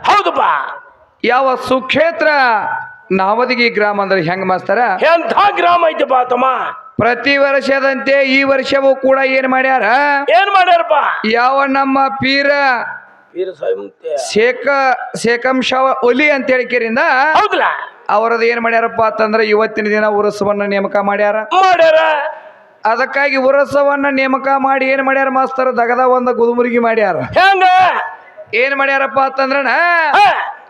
ಹೌದಪ್ಪ. ಯಾವ ಸುಕ್ಷೇತ್ರ ನಾವದಗಿ ಗ್ರಾಮ ಅಂದ್ರೆ ಹೆಂಗ್ ಮಾಸ್ತಾರ? ಎಂಥ ಗ್ರಾಮ ಐತಪ್ಪ ತಮ್ಮ? ಪ್ರತಿ ವರ್ಷದಂತೆ ಈ ವರ್ಷವೂ ಕೂಡ ಏನ್ ಮಾಡ್ಯಾರ? ಏನ್ ಮಾಡ್ಯಾರಪ್ಪ? ಯಾವ ನಮ್ಮ ಪೀರ ವೀರ ಶೇಖ ಶೇಖಂಶ ಒಲಿ ಅಂತ ಹೇಳಿಕೆರಿಂದ ಹೌದಲ್ಲ? ಅವರದ್ದು ಏನ್ ಮಾಡ್ಯಾರಪ್ಪ ಅಂತಂದ್ರೆ ಇವತ್ತಿನ ದಿನ ಉರಸವನ್ನ ನೇಮಕ ಮಾಡ್ಯಾರ. ಮಾಡ್ಯಾರ? ಅದಕ್ಕಾಗಿ ಉರಸವನ್ನ ನೇಮಕ ಮಾಡಿ ಏನ್ ಮಾಡ್ಯಾರ ಮಾಸ್ತರ? ದಗದ ಒಂದು ಗುದುಮುರುಗಿ ಮಾಡ್ಯಾರ. ಹೆಂಗ? ಏನ್ ಮಾಡ್ಯಾರಪ್ಪ ಅಂತಂದ್ರನ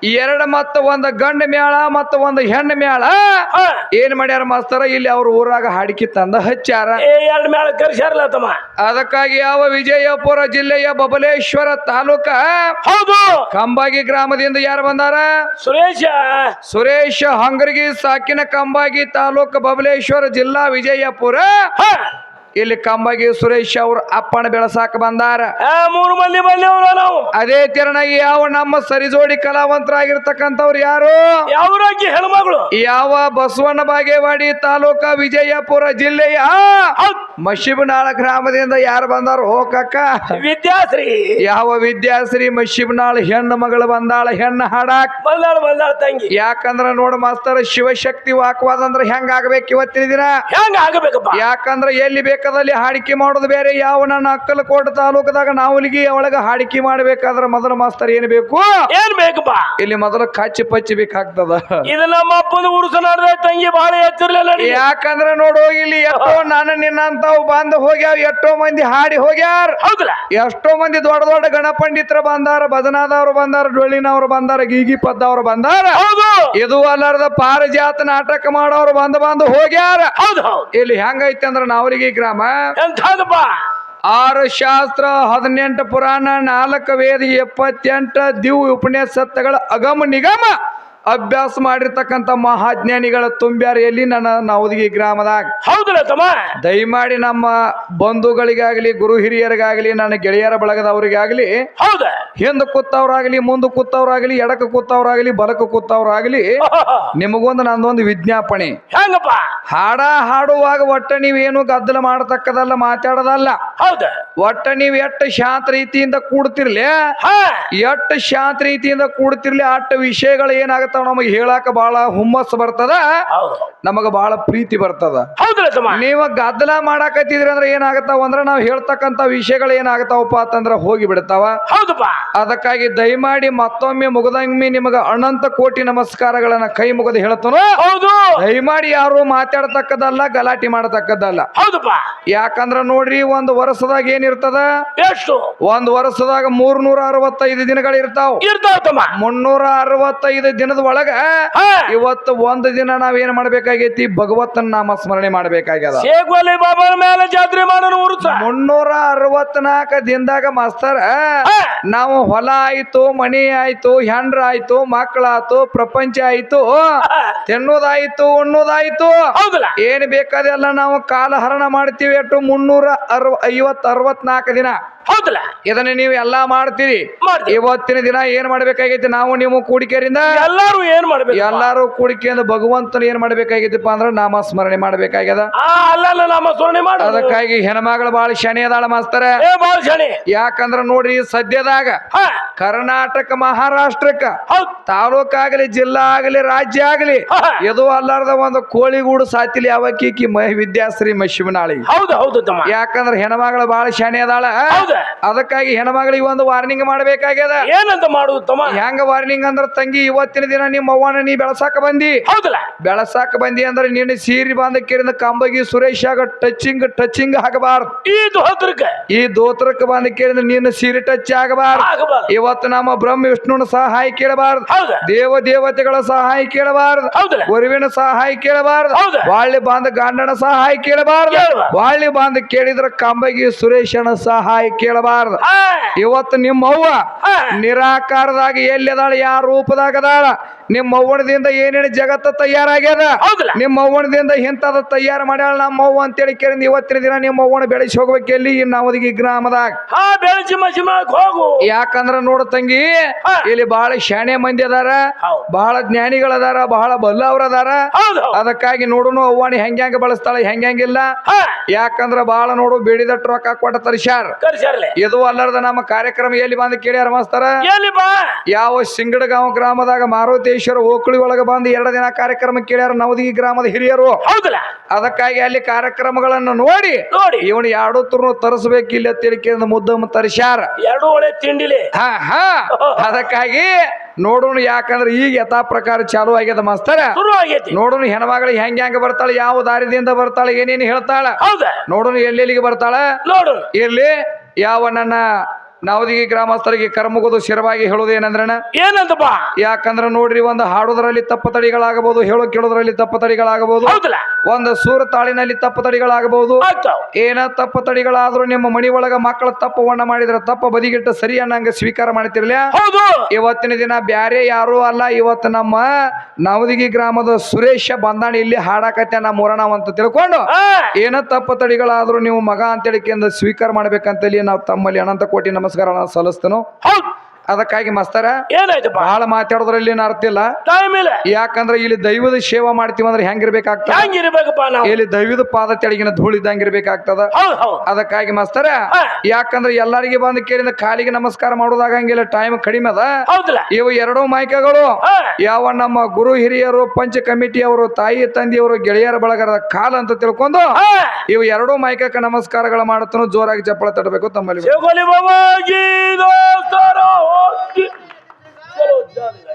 ಎರಡ ಮತ್ತ ಒಂದು ಗಂಡ ಮೇಳ ಮತ್ತ ಒಂದು ಹೆಣ್ಣ ಮೇಳ. ಏನ್ ಮಾಡ್ಯಾರ ಮಾಸ್ತರ? ಇಲ್ಲಿ ಅವ್ರ ಊರಾಗ ಹಾಡಿಕೆ ತಂದ ಹಚ್ಚಾರ. ಎರಡು ಮೇಳ ಕರ್ಸ್ಯಾರಲ್ಲ ತಮ್ಮ. ಅದಕ್ಕಾಗಿ ಯಾವ ವಿಜಯಪುರ ಜಿಲ್ಲೆಯ ಬಬಲೇಶ್ವರ ತಾಲೂಕ? ಹೌದು. ಕಂಬಾಗಿ ಗ್ರಾಮದಿಂದ ಯಾರು ಬಂದಾರ? ಸುರೇಶ. ಸುರೇಶ ಹಂಗರ್ಗಿ ಸಾಕಿನ ಕಂಬಾಗಿ ತಾಲೂಕ ಬಬಲೇಶ್ವರ ಜಿಲ್ಲಾ ವಿಜಯಪುರ. ಇಲ್ಲಿ ಕಂಬಗಿ ಸುರೇಶ್ ಅವ್ರ ಅಪ್ಪನ ಬೆಳಸಾಕ ಬಂದಾರ. ಮೂರು ಮಂದಿ ಬಂದೇವ್ರ ನಾವು. ಅದೇ ತೆರನಾಗಿ ಯಾವ ನಮ್ಮ ಸರಿಜೋಡಿ ಕಲಾವಂತರಾಗಿರ್ತಕ್ಕಂಥವ್ರು ಯಾರು? ಯಾವ್ರಾಗಿ ಹೆಣ್ಮಗಳು? ಯಾವ ಬಸವಣ್ಣ ಬಾಗೇವಾಡಿ ತಾಲೂಕ ವಿಜಯಪುರ ಜಿಲ್ಲೆಯ ಮಶಿಬನಾಳ ಗ್ರಾಮದಿಂದ ಯಾರು ಬಂದಾರ? ಹೋ ಕಕ್ಕ ವಿದ್ಯಾಶ್ರೀ. ಯಾವ ವಿದ್ಯಾಶ್ರೀ ಮಶಿಬನಾಳ ಹೆಣ್ಣು ಮಗಳು ಬಂದಾಳ? ಹೆಣ್ಣು ಹಾಡಾಕ್. ಬಂದಾಳ ಬಂದಾಳ ತಂಗಿ. ಯಾಕಂದ್ರ ನೋಡ ಮಾಸ್ತರ ಶಿವಶಕ್ತಿ ವಾಕ್ವಾದ ಅಂದ್ರೆ ಹೆಂಗ ಆಗ್ಬೇಕು ಇವತ್ತಿನ ದಿನ? ಹೆಂಗ ಆಗಬೇಕಪ್ಪ ಯಾಕಂದ್ರ ಎಲ್ಲಿ ಬೇಕಾದಲ್ಲಿ ಹಾಡಿಕೆ ಮಾಡೋದು ಬೇರೆ ಯಾವ ನನ್ನ ಅಕ್ಕಲಕೋಟ ತಾಲೂಕದಾಗ ನಾವಲಿಗಿ ಒಳಗ ಹಾಡಿಕೆ ಮಾಡಬೇಕಾದ್ರೆ ಮೊದಲ ಮಾಸ್ತರ್ ಏನ್ ಬೇಕು? ಏನ್ ಬೇಕಪ್ಪ ಇಲ್ಲಿ ಮೊದಲು ಕಚ್ಚಿ ಪಚ್ಚಿ ಬೇಕಾಗ್ತದ. ಇದು ನಮ್ಮ ಅಪ್ಪನ ತಂಗಿ ಬಹಳ ಎಚ್ಚರಲಿಲ್ಲ ಯಾಕಂದ್ರೆ ನೋಡು ಇಲ್ಲಿ ಎಷ್ಟೋ ನಾನು ನಿನ್ನಂತಾವ್ ಬಂದು ಹೋಗ್ಯಾವ ಎಷ್ಟೋ ಮಂದಿ ಹಾಡಿ ಹೋಗ್ಯಾರ. ಹೌದಲ್ಲ ಎಷ್ಟೋ ಮಂದಿ ದೊಡ್ಡ ದೊಡ್ಡ ಗಣಪಂಡಿತರು ಬಂದಾರ ಭಜನಾದವ್ರು ಬಂದಾರ ಡೊಳ್ಳಿನವ್ರು ಬಂದಾರ ಗೀಗಿ ಪದ್ದವ್ರು ಬಂದಾರ. ಹೌದು. ಇದು ಅಲ್ಲರದ ಪಾರಿಜಾತ ನಾಟಕ ಮಾಡೋರು ಬಂದ ಬಂದು ಹೋಗ್ಯಾರ. ಹೌದು ಇಲ್ಲಿ ಹೆಂಗೈತೆ ಅಂದ್ರ ನಾವರಿಗೆ ಗ್ರಾಮ ಎಂಥದಪ್ಪ ಆರು ಶಾಸ್ತ್ರ ಹದಿನೆಂಟು ಪುರಾಣ ನಾಲ್ಕು ವೇದ ಎಪ್ಪತ್ತೆಂಟು ದಿವ್ ಉಪನಿಷತ್ತುಗಳ ಅಗಮ ನಿಗಮ. ಅಭ್ಯಾಸ ಮಾಡಿರ್ತಕ್ಕಂಥ ಮಹಾಜ್ಞಾನಿಗಳ ತುಂಬ್ಯಾರ ಎಲ್ಲಿ ನನ್ನ ನವದಗಿ ಗ್ರಾಮದಾಗ? ಹೌದಲ್ಲ ತಮ್ಮ. ದಯಮಾಡಿ ನಮ್ಮ ಬಂಧುಗಳಿಗಾಗಲಿ ಗುರು ಹಿರಿಯರಿಗಾಗಲಿ ನನ್ನ ಗೆಳೆಯರ ಬಳಗದವರಿಗಾಗಲಿ ಹೌದ. ಹಿಂದ ಕೂತವ್ರಾಗಲಿ ಮುಂದೆ ಕೂತವ್ರಾಗಲಿ ಎಡಕ ಕೂತವ್ರಾಗಲಿ ಬಲಕ ಕೂತವ್ರಾಗಲಿ ನಿಮಗೊಂದು ನಂದೊಂದು ವಿಜ್ಞಾಪನೆ. ಹೆಂಗಪ್ಪ? ಹಾಡ ಹಾಡುವಾಗ ಒಟ್ಟ ನೀವೇನು ಗದ್ದಲ ಮಾಡತಕ್ಕದಲ್ಲ ಮಾತಾಡೋದಲ್ಲ. ಹೌದ. ಒಟ್ಟ ನೀವು ಎಷ್ಟು ಶಾಂತ ರೀತಿಯಿಂದ ಕೂಡ್ತಿರ್ಲಿ ಎಷ್ಟು ಶಾಂತ ರೀತಿಯಿಂದ ಕೂಡ್ತಿರ್ಲಿ ಅಟ್ಟ ವಿಷಯಗಳು ನಮಗೆ ಹೇಳಾಕ ಬಹಳ ಹುಮ್ಮಸ್ಸು ಬರ್ತದ? ನಮಗ ಬಹಳ ಪ್ರೀತಿ ಬರ್ತದ. ನೀವ ಗದ್ದಲ ಮಾಡಾಕತ್ತಿದ್ರಿ ಅಂದ್ರೆ ಏನಾಗತ್ತಾವ ಅಂದ್ರೆ ನಾವು ಹೇಳ್ತಕ್ಕಂತ ವಿಷಯಗಳು ಏನಾಗತ್ತಾವಪ್ಪ ಅಂತಂದ್ರ ಹೋಗಿ ಬಿಡ್ತಾವ ಅದಕ್ಕಾಗಿ ದಯಮಾಡಿ ಮತ್ತೊಮ್ಮೆ ಮುಗದಂಗಮಿ ನಿಮಗ ಅನಂತ ಕೋಟಿ ನಮಸ್ಕಾರಗಳನ್ನ ಕೈ ಮುಗದು ಹೇಳ್ತಾನೋ. ಹೌದು. ದಯಮಾಡಿ ಯಾರು ಮಾತಾಡ್ತಕ್ಕದಲ್ಲ ಗಲಾಟೆ ಮಾಡತಕ್ಕದ್ದಲ್ಲ. ಹೌದಪ್ಪ. ಯಾಕಂದ್ರ ನೋಡ್ರಿ ಒಂದು ವರ್ಷದಾಗ ಏನಿರ್ತದ? ಎಷ್ಟು? ಒಂದ್ ವರ್ಷದಾಗ ಮೂರ್ನೂರ ಅರವತ್ತೈದು ದಿನಗಳು ಇರ್ತಾವ. ಇರ್ತಾವ ತಮ್ಮ. ಮುನ್ನೂರ ಅರವತ್ತೈದು ದಿನದ ಒಳಗ ಇವತ್ತು ಒಂದು ದಿನ ನಾವ್ ಏನ್ ಮಾಡ್ಬೇಕಾಗೈತಿ? ಭಗವತ್ನ ನಾಮ ಸ್ಮರಣೆ ಮಾಡ್ಬೇಕಾಗ್ಯದ. ಶೇಖ್ ವಲಿ ಬಾಬಾನ ಮೇಲೆ ಜಾತ್ರೆ ಮಾಡೋರು ಉರುಸ ಮುನ್ನೂರ ಅರವತ್ನಾಲ್ಕ ದಿನದಾಗ ಮಾಸ್ತರ್ ನಾವು ಹೊಲ ಆಯ್ತು ಮನಿ ಆಯ್ತು ಹೆಂಡ್ರ ಆಯ್ತು ಮಕ್ಕಳಾಯ್ತು ಪ್ರಪಂಚ ಆಯ್ತು. ತಿನ್ನೋದಾಯ್ತು ಉಣ್ಣೋದಾಯ್ತು. ಏನ್ ಬೇಕಾದೆಲ್ಲ ನಾವು ಕಾಲಹರಣ ಮಾಡ್ತೀವಿ ಎಟ್ಟು ಮುನ್ನೂರ ಅರವ ಐವತ್ ಅರವತ್ನಾಲ್ಕು ದಿನ. ಹೌದಲ್ಲ? ಇದನ್ನ ನೀವು ಎಲ್ಲಾ ಮಾಡ್ತೀರಿ. ಮಾಡ್ತೀವಿ ಇವತ್ತಿನ ದಿನ ಏನ್ ಮಾಡ್ಬೇಕಾಗೈತಿ? ನಾವು ನೀವು ಕೂಡಿಕೆರಿಂದ ಎಲ್ಲಾರು ಏನ್ ಮಾಡ್ಬೇಕು? ಎಲ್ಲಾರು ಕೂಡಿಕೆಯಿಂದ ಭಗವಂತನ ಏನ್ ಮಾಡ್ಬೇಕಾಗೈತಿಪ್ಪ ಅಂದ್ರ ನಾಮ ಸ್ಮರಣೆ ಮಾಡ್ಬೇಕಾಗ್ಯದ. ಆ ಅಲ್ಲ ನಮ್ಮ ಸ್ಮರಣೆ ಮಾಡ. ಅದಕ್ಕಾಗಿ ಹೆಣ್ಮಗಳು ಬಹಳ ಶನಿ ಅದಾಳ ಮಾಸ್ತರ. ಏ ಬಾಳ ಶನಿ ಯಾಕಂದ್ರ ನೋಡ್ರಿ ಸದ್ಯದಾಗ ಹಾ. ಕರ್ನಾಟಕ ಮಹಾರಾಷ್ಟ್ರಕ್ಕ ಹೌದ್. ತಾಲೂಕಾಗಲಿ ಜಿಲ್ಲಾ ಆಗಲಿ ರಾಜ್ಯ ಆಗಲಿ ಇದು ಅಲ್ಲಾರ್ದ ಒಂದು ಕೋಳಿಗೂಡು ಸಾತಿಲಿ ಅವಕ್ಕಿ ಮಹಿ ವಿದ್ಯಾಶ್ರೀ ಮಶಿವನಾಳಿ ಹೌದು ಹೌದು ತಮ್ಮ. ಯಾಕಂದ್ರ ಹೆಣ್ಮಗಳು ಬಹಳ ಶಾಣೆ ಅದಾಳ. ಹೌದ. ಅದಕ್ಕಾಗಿ ಹೆಣ್ಮಗಳಿಗೆ ಒಂದು ವಾರ್ನಿಂಗ್ ಮಾಡಬೇಕಾಗ್ಯದ. ಏನಂತ ಮಾಡುದು ತಮ್ಮ? ಹೆಂಗ ವಾರ್ನಿಂಗ್ ಅಂದ್ರ ತಂಗಿ ಇವತ್ತಿನ ದಿನ ನಿಮ್ಮ ಅವ್ವನ ನೀ ಬೆಳಸಾಕ ಬಂದಿ. ಹೌದಲ್ಲ? ಬೆಳಸಾಕ ಬಂದಿ ಅಂದ್ರೆ ನಿನ್ನ ಸೀರಿ ಬಾಂಧಕ್ಕಿರಿಂದ ಕಂಬಗಿ ಸುರೇಶ್ ಆಗ ಟಚಿಂಗ್ ಟಚಿಂಗ್ ಆಗಬಾರ್ದು. ಈ ದೋತ್ರಕ್ಕೆ? ಈ ದೋತ್ರಕ್ಕೆ ಕಿರಿದ ನಿನ್ನ ಸೀರೆ ಟಚ್ ಆಗಬಾರ್ದು. ಇವತ್ತು ನಮ್ಮ ಬ್ರಹ್ಮ ವಿಷ್ಣುನ ಸಹಾಯ ಕೇಳಬಾರ್ದು. ದೇವ ದೇವತೆಗಳ ಸಹಾಯ ಕೇಳಬಾರ್ದು. ಗುರುವಿನ ಸಹಾಯ ಕೇಳಬಾರ್ದು. ಬಾಳಿ ಬಾಂಧ ಗಂಡನ ಸಹಾಯ ಕೇಳಬಾರ್ದು. ಬಾಳಿ ಬಾಂಧ ಕೇಳಿದ್ರ ಕಂಬಗಿ ಸುರೇಶನ ಸಹಾಯ ಕೇಳಬಾರ್ದು. ಇವತ್ತು ನಿಮ್ಮ ಅವ್ವ ಹಾ. ನಿರಾಕಾರದಾಗ ಎಲ್ಲಿದಾಳ ಯಾವ ರೂಪದಾಗ ಅದಾಳ? ನಿಮ್ಮ ಅವ್ವಣದಿಂದ ಏನೇನು ಜಗತ್ತ ತಯಾರಾಗ್ಯದ? ನಿಮ್ಮ ಅವ್ವಣದಿಂದ ಇಂಥದ ತಯಾರು ಮಾಡ್ಯಾಳ ನಮ್ಮ ಅವ್ವ ಅಂತೇಳಿ ಕೇಳಿ ಇವತ್ತಿನ ದಿನ ನಿಮ್ಮ ಅವ್ವನ ಬೆಳೆಸಿ ಹೋಗ್ಬೇಕು ಎಲ್ಲಿ? ನವದಗಿ ಗ್ರಾಮದಾಗ. ಹೋಗು. ಯಾಕಂದ್ರ ನೋಡ ತಂಗಿ ಇಲ್ಲಿ ಬಹಳ ಶಾಣೆ ಮಂದಿ ಅದಾರ ಬಹಳ ಜ್ಞಾನಿಗಳದಾರ ಬಹಳ ಬಲ್ಲವ್ರ ಅದಾರ. ಅದಕ್ಕಾಗಿ ನೋಡುನು ಅವ್ವಾಣಿ ಹೆಂಗ್ಯಾಂಗ ಬಳಸ್ತಾಳ ಹೆಂಗ್ಯಾಂಗಿಲ್ಲ ಹಾ. ಯಾಕಂದ್ರ ಬಹಳ ನೋಡು ಬೇಡಿದಟ್ಟು ರೊಕ್ಕ ಕೊಟ್ಟ ತರಿಸ್ಯಾರ. ಇದು ಅಲ್ಲಾರದ ನಮ್ಮ ಕಾರ್ಯಕ್ರಮ ಎಲ್ಲಿ ಬಂದು ಕೇಳಿ ಮಾಸ್ತರ? ಎಲ್ಲಿ ಬಾ. ಯಾವ ಸಿಂಗಡಗಾಂವ್ ಗ್ರಾಮದಾಗ ಮಾರುತೇಶ್ವರ ಓಕಳಿ ಒಳಗ ಬಂದು ಎರಡು ದಿನ ಕಾರ್ಯಕ್ರಮ ಕೇಳ್ಯಾರ ನವದಗಿ ಗ್ರಾಮದ ಹಿರಿಯರು. ಹೌದಲ್ಲ? ಅದಕ್ಕಾಗಿ ಅಲ್ಲಿ ಕಾರ್ಯಕ್ರಮಗಳನ್ನು ನೋಡಿ ನೋಡಿ. ಇವನು ಎರಡು ತುರ್ನು ತರಿಸ್ಬೇಕು ಇಲ್ಲ ತಿಳಿಕೆ ಮುದ್ದಮ್ಮ ತರಿಸ್ಯಾರ. ಎರಡು ಒಳ್ಳೆ ತಿಂಡಿಲಿ. ಹಾ ಹಾ. ಅದಕ್ಕಾಗಿ ನೋಡೋಣ ಯಾಕಂದ್ರೆ ಈಗ ಯಥಾ ಪ್ರಕಾರ ಚಾಲು ಆಗ್ಯದ ಮಾಸ್ತರ. ನೋಡೋಣ ಹೆಣ್ಮಗಳು ಹೆಂಗ ಹೆಂಗ ಬರ್ತಾಳೆ ಯಾವ ದಾರಿದಿಂದ ಬರ್ತಾಳೆ ಏನೇನು ಹೇಳ್ತಾಳ. ನೋಡೋಣ ಎಲ್ಲೆಲ್ಲಿಗೆ ಬರ್ತಾಳ? ನೋಡು ಇರ್ಲಿ ಯಾವ ನನ್ನ ನವದಗಿ ಗ್ರಾಮಸ್ಥರಿಗೆ ಕರ್ಮಗುದು ಶಿರವಾಗಿ ಹೇಳುವುದೇನಂದ್ರಣ ಏನಂತ ಬಾ ಯಾಕಂದ್ರ ನೋಡ್ರಿ ಒಂದು ಹಾಡೋದ್ರಲ್ಲಿ ತಪ್ಪು ತಡಿಗಳಾಗಬಹುದು ಹೇಳೋ ಕೇಳೋದ್ರಲ್ಲಿ ತಪ್ಪು ತಡಿಗಳಾಗಬಹುದು. ಹೌದಲ್ಲ? ಒಂದು ಸೂರ ತಾಳಿನಲ್ಲಿ ತಪ್ಪು ತಡಿಗಳಾಗಬಹುದು. ಏನ ತಪ್ಪು ತಡಿಗಳಾದ್ರೂ ನಿಮ್ಮ ಮನಿ ಒಳಗ ಮಕ್ಕಳ ತಪ್ಪವನ್ನ ಮಾಡಿದ್ರೆ ತಪ್ಪ ಬದಿಗಿಟ್ಟು ಸರಿ ಅನ್ನಂಗೆ ಸ್ವೀಕಾರ ಮಾಡ್ತಿರ್ಲ ಹೌದು. ಇವತ್ತಿನ ದಿನ ಬ್ಯಾರೆ ಯಾರು ಅಲ್ಲ ಇವತ್ತು ನಮ್ಮ ನವದಗಿ ಗ್ರಾಮದ ಸುರೇಶ ಬಂದಾಣಿ ಇಲ್ಲಿ ಹಾಡಾಕತ್ತೆ ನಮ್ಮ ಮೂರಣ ಅಂತ ತಿಳ್ಕೊಂಡು ಏನ ತಪ್ಪು ತಡಿಗಳಾದ್ರೂ ನೀವು ಮಗ ಅಂತೇಳಿಕೆಯಿಂದ ಸ್ವೀಕಾರ ಮಾಡ್ಬೇಕಂತಲ್ಲಿ ನಾವು ತಮ್ಮಲ್ಲಿ ಅನಂತ ಕೋಟಿ ನಮಸ್ಕಾರ ಸಲ್ಲಿಸ್ತೇನೋ. ಅದಕ್ಕಾಗಿ ಮಸ್ತರ ಏನಾಯ್ತು ಬಹಳ ಮಾತಾಡೋದ್ರಲ್ಲಿ ಏನು ಅರ್ಥ ಇಲ್ಲ. ಟೈಮ್ ಇಲ್ಲ. ಯಾಕಂದ್ರೆ ಇಲ್ಲಿ ದೈವದ ಸೇವಾ ಮಾಡ್ತೀವಿ ಅಂದ್ರೆ ಹೆಂಗಿರ್ಬೇಕಾಗ್ತದೆ? ಹೆಂಗಿರ್ಬೇಕಪ್ಪ ನಾವು? ಇಲ್ಲಿ ದೈವದ ಪಾದ ತೆಳಗಿನ ಧೂಳಿದ್ದಂಗಿರ್ಬೇಕಾಗ್ತದ ಹೌದು ಹೌದು. ಅದಕ್ಕಾಗಿ ಮಸ್ತರ. ಯಾಕಂದ್ರೆ ಎಲ್ಲರಿಗೆ ಬಂದು ಕೇಳಿದ ಕಾಲಿಗೆ ನಮಸ್ಕಾರ ಮಾಡೋದಾಗಂಗಿಲ್ಲ ಟೈಮ್ ಕಡಿಮೆ ಅದ. ಹೌದಲ್ಲ ಇವು ಎರಡು ಮೈಕಗಳು ಯಾವ ನಮ್ಮ ಗುರು ಹಿರಿಯರು ಪಂಚ ಕಮಿಟಿಯವರು ತಾಯಿ ತಂದೆಯವರು ಗೆಳೆಯರ ಬಳಗದ ಕಾಲ ಅಂತ ತಿಳ್ಕೊಂಡು ಇವು ಎರಡೂ ಮೈಕಕ್ಕೆ ನಮಸ್ಕಾರಗಳು ಮಾಡುತ್ತ ಜೋರಾಗಿ ಚಪ್ಪಳ ತಟ್ಟಬೇಕು ತಮ್ಮಲ್ಲಿ चलो जाने